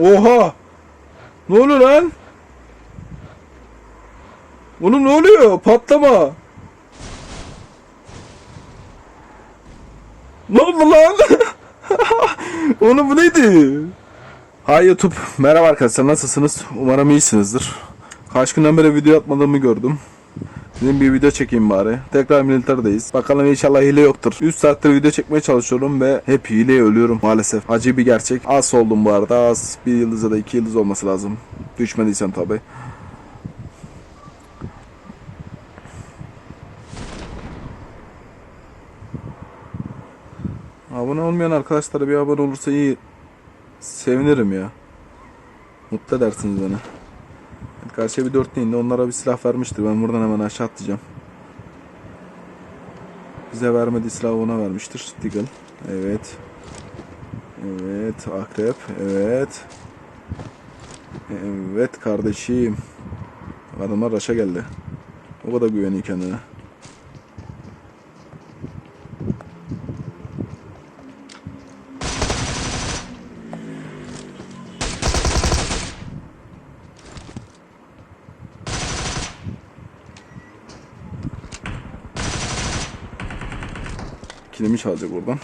Oha! Ne oluyor lan? Oğlum ne oluyor? Patlama. Ne oldu lan? Oğlum bu neydi? Hi YouTube. Merhaba arkadaşlar nasılsınız? Umarım iyisinizdir. Kaç günden beri video atmadığımı gördüm. Dedim bir video çekeyim bari. Tekrar militerdeyiz. Bakalım inşallah hile yoktur. 3 saattir video çekmeye çalışıyorum ve hep hileye ölüyorum maalesef. Acı bir gerçek. Az oldum bu arada. Az. Bir yıldız da iki yıldız olması lazım. Düşmediysen tabi. Abone olmayan arkadaşlara bir abone olursa iyi. Sevinirim ya. Mutlu edersiniz beni. Bir dörtlü indi. Onlara bir silah vermiştir. Ben buradan hemen aşağı atlayacağım. Bize vermediği silahı ona vermiştir. Deagle. Evet. Evet. Akrep. Evet. Evet kardeşim. Adamlar raşa geldi. O kadar güveniyor kendine. Çalacak oradan.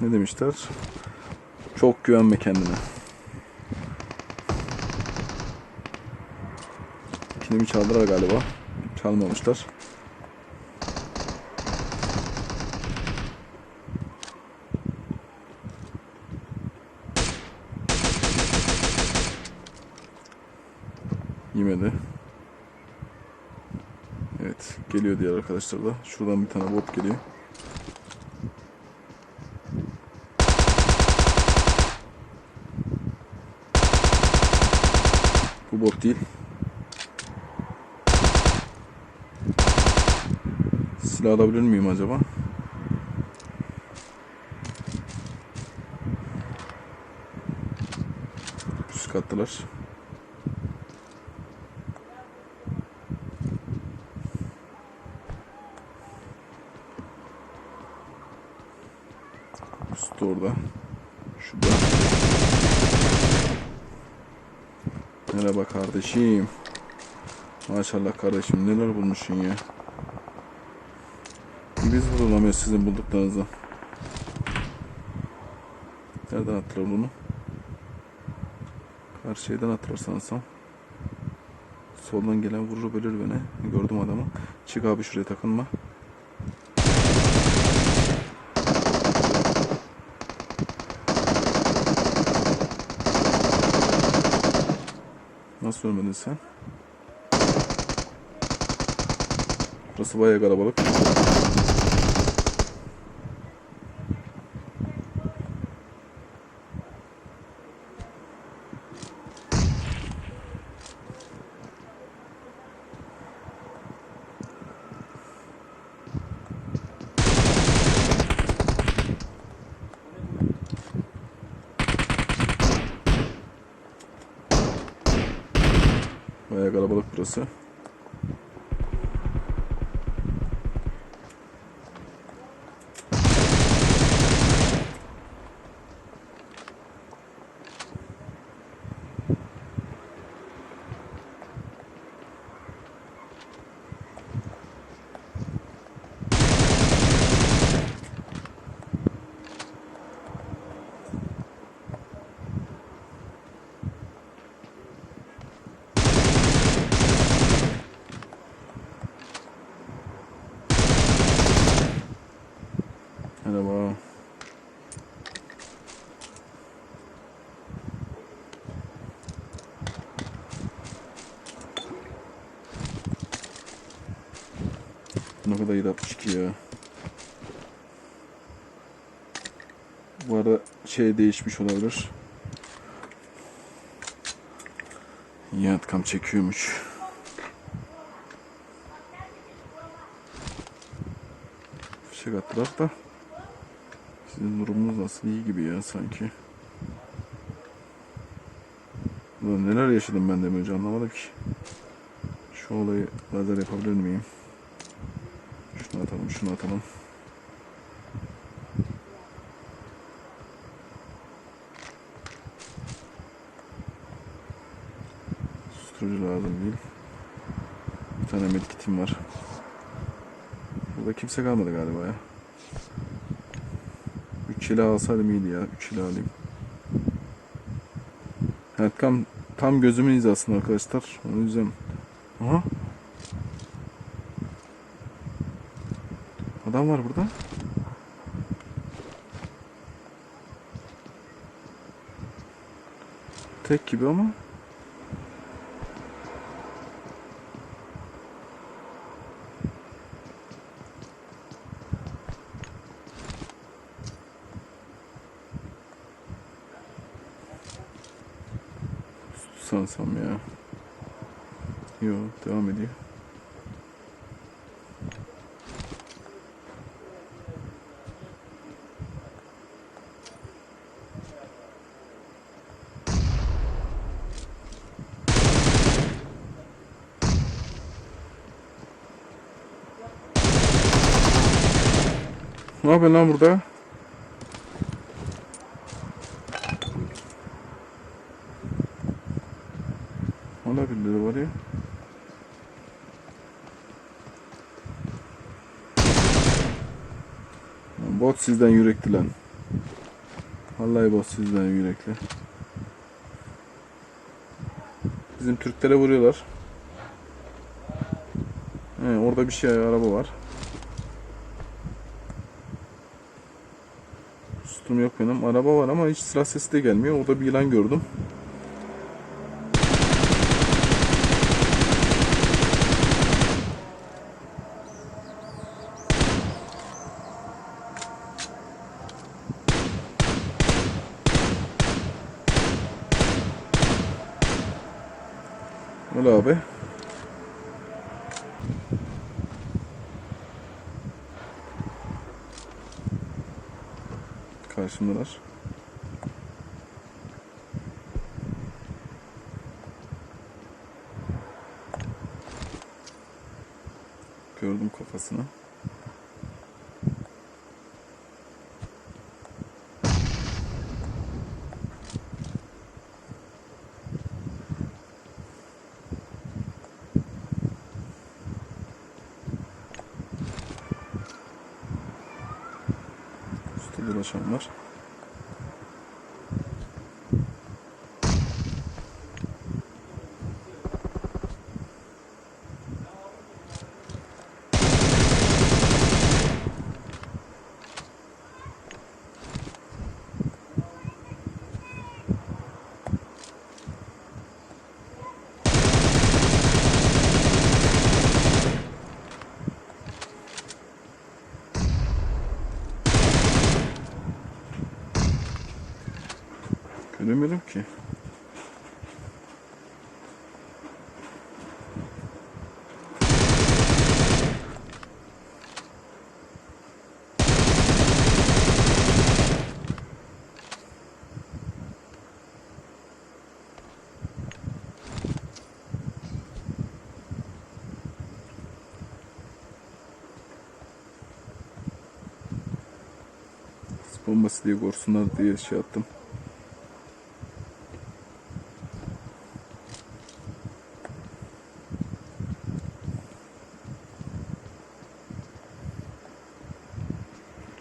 Ne demişler? Çok güvenme kendine. Kilimi çaldılar galiba. Çalmamışlar. Yemedi. Evet, geliyor diğer arkadaşlar da. Şuradan bir tane bot geliyor. Bu bot değil. Silah alabilir miyim acaba? Üst kattılar. Üstü orada. Şurada. Merhaba kardeşim. Maşallah kardeşim neler bulmuşsun ya. Biz bulamıyoruz sizin bulduklarınızı. Nereden attılar bunu? Karşı şeyden attılar sanırsam. Soldan gelen vurur bölür beni. Gördüm adamı. Çık abi şuraya takılma. Nasıl ölmedin sen? Burası bayağı kalabalık. Kalabalık burası. Merhaba. Ne kadar 762 ya. Bu arada şey değişmiş olabilir. Yatkam çekiyormuş. Fişek attılar da. Sizin durumunuz nasıl iyi gibi ya sanki. Ulan neler yaşadım ben de önce anlamadım ki. Şu olayı lazer yapabilir miyim? Şunu atalım, şunu atalım. Susturucu lazım değil. Bir tane medkitim var. Burada kimse kalmadı galiba ya. 3 ile alsaydım iyiydi ya. 3 ile alayım. Evet tam, tam gözümün hizasında arkadaşlar. O yüzden... Aha. Adam var burada. Tek gibi ama. Sansam ya. Yo devam ediyor. Ne yapıyorsun lan burada? Hala birileri var ya. Bot sizden yürekli lan. Vallahi bot sizden yürekli. Bizim Türklere vuruyorlar. He, orada bir şey araba var. Sustum yok benim. Araba var ama hiç silah sesi de gelmiyor. Orada bir yılan gördüm. Öyle abi. Karşımdalar. Gördüm kafasını. Üstte dolaşan var. Göremiyorum ki. Bombası diye korsunlar diye şey attım.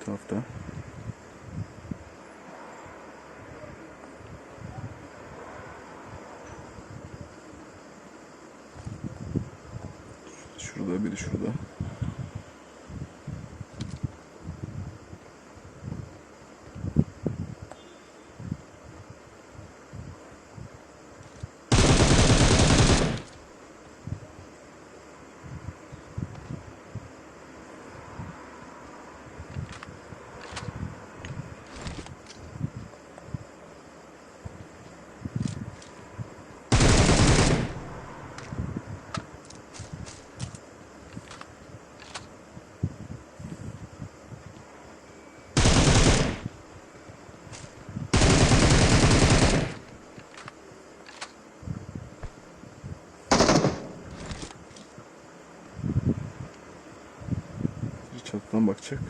Bu tarafta. Şurada biri şurada. taraftan bakacak.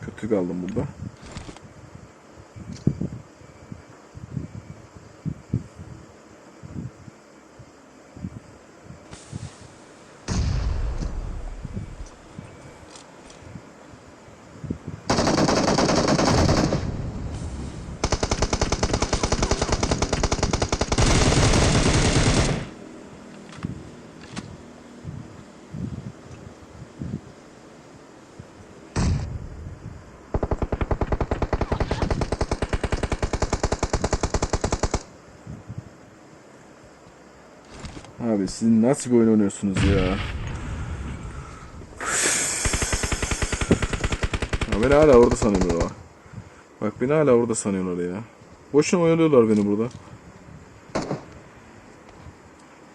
Kötü kaldım burada. Abi siz nasıl bir oyun oynuyorsunuz ya? ya beni hala orada sanıyorlar. Bak beni hala orada sanıyorlar ya. Boşuna oyalıyorlar beni burada.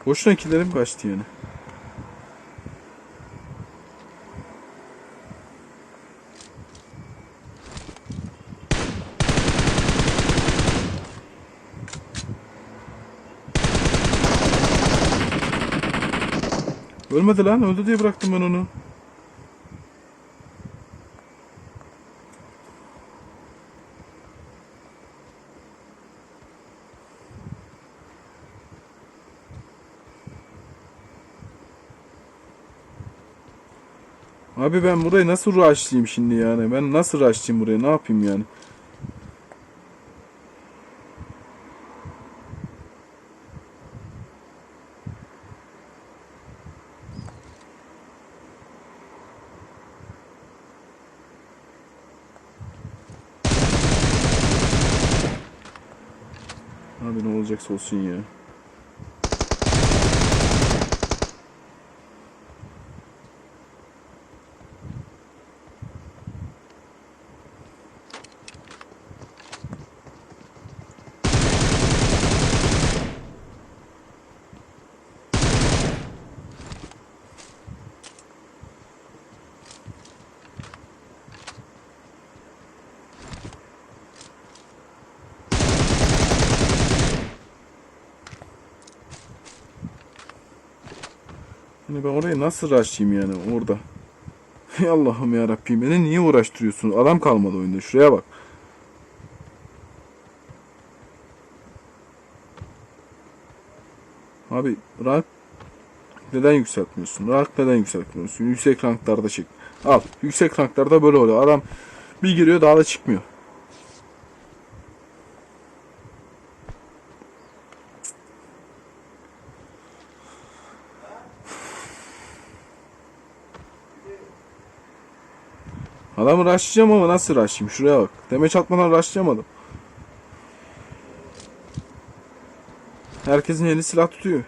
Boşuna killerim kaçtı yani. Ölmedi lan öldü diye bıraktım ben onu. Abi ben burayı nasıl rushlayayım şimdi yani? Ben nasıl rushlayayım buraya? Ne yapayım yani? Abi ne olacaksa olsun ya. Hani ben orayı nasıl rushlayayım yani orada? Ey Allah'ım ya Rabbim beni niye uğraştırıyorsun? Adam kalmadı oyunda. Şuraya bak. Abi rank neden yükseltmiyorsun? Rank neden yükseltmiyorsun? Yüksek ranklarda çık. Al. Yüksek ranklarda böyle oluyor. Adam bir giriyor daha da çıkmıyor. Rushlayacağım ama nasıl rushlayayım? Şuraya bak. Demeç atmadan rushlayamadım. Herkesin eli silah tutuyor.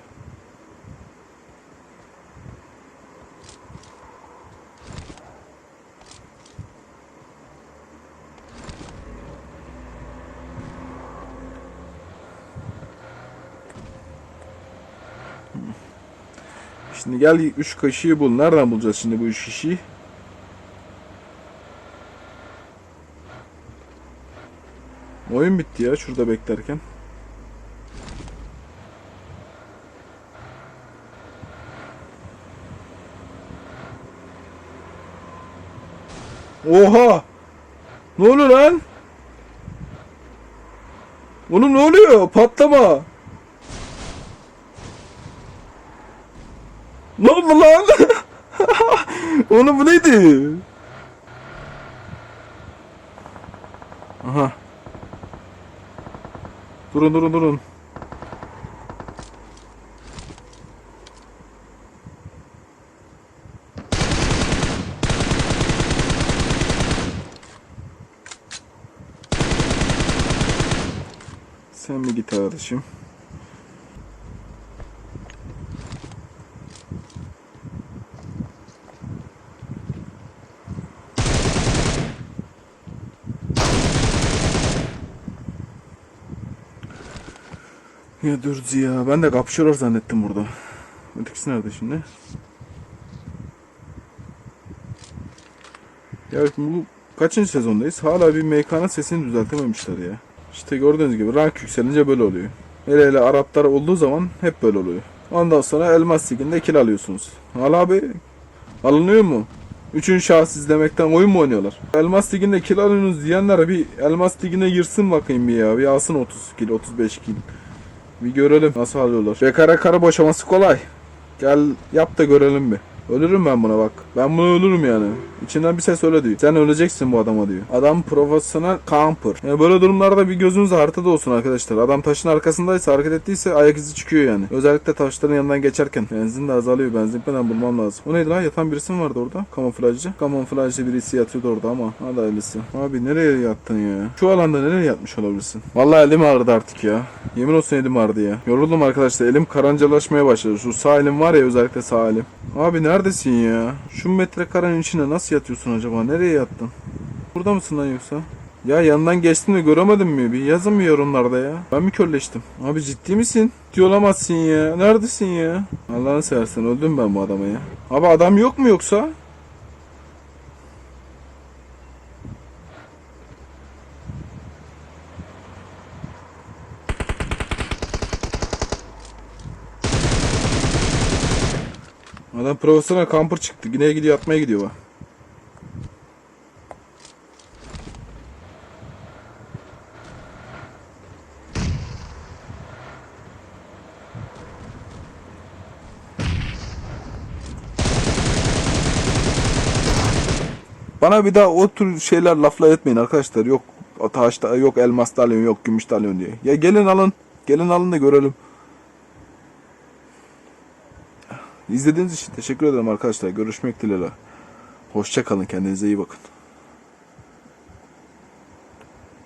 Şimdi gel 3 kişiyi bul. Nereden bulacağız şimdi bu 3 kişiyi? Oyun bitti ya şurada beklerken. Oha! Ne oluyor lan? Oğlum ne oluyor? Patlama! Ne oldu lan? Oğlum bu neydi? Durun durun durun. Sen bir git arkadaşım. Ya dur ya ben de kapışıyorlar zannettim burada. Ötekisi nerede şimdi? Ya bu kaçıncı sezondayız? Hala bir MK'nın sesini düzeltememişler ya. İşte gördüğünüz gibi rank yükselince böyle oluyor. Hele hele Araplar olduğu zaman hep böyle oluyor. Ondan sonra Elmas Ligi'nde kill alıyorsunuz. Al abi. Alınıyor mu? Üçüncü şahıs izlemekten oyun mu oynuyorlar? Elmas Ligi'nde kill alıyorsunuz diyenler bir Elmas Ligi'ne girsin bakayım bir ya. Bir alsın 30 kill, 35 kill. Bir görelim nasıl alıyorlar. Bekara kara boşaması kolay. Gel yap da görelim bir. Ölürüm ben buna bak. Ben buna ölürüm yani. İçinden bir ses öyle diyor. Sen öleceksin bu adama diyor. Adam profesyonel camper. Yani böyle durumlarda bir gözünüz haritada olsun arkadaşlar. Adam taşın arkasındaysa hareket ettiyse ayak izi çıkıyor yani. Özellikle taşların yanından geçerken. Benzin de azalıyor. Benzin falan bulmam lazım. O neydi lan? Yatan birisi mi vardı orada? Kamuflajcı. Kamuflajcı birisi yatıyordu orada ama. Hadi hayırlısı. Abi nereye yattın ya? Şu alanda nereye yatmış olabilirsin? Vallahi elim ağrıdı artık ya. Yemin olsun elim ağrıdı ya. Yoruldum arkadaşlar. Elim karancalaşmaya başladı. Şu sağ elim var ya özellikle sağ elim. Abi neredesin ya? Şu metrekarenin içine nasıl yatıyorsun acaba? Nereye yattın? Burada mısın lan yoksa? Ya yanından geçtim de göremedim mi? Bir yazın mı yorumlarda ya? Ben mi körleştim? Abi ciddi misin? Ciddi olamazsın ya. Neredesin ya? Allah'ını seversen öldüm ben bu adama ya. Abi adam yok mu yoksa? Adam profesyonel kamper çıktı. Yine gidiyor atmaya gidiyor bak. Bana bir daha o tür şeyler lafla etmeyin arkadaşlar. Yok o taşta yok elmas da alıyorsun yok gümüş de alıyorsun diye. Ya gelin alın. Gelin alın da görelim. İzlediğiniz için teşekkür ederim arkadaşlar. Görüşmek dileğiyle. Hoşça kalın. Kendinize iyi bakın.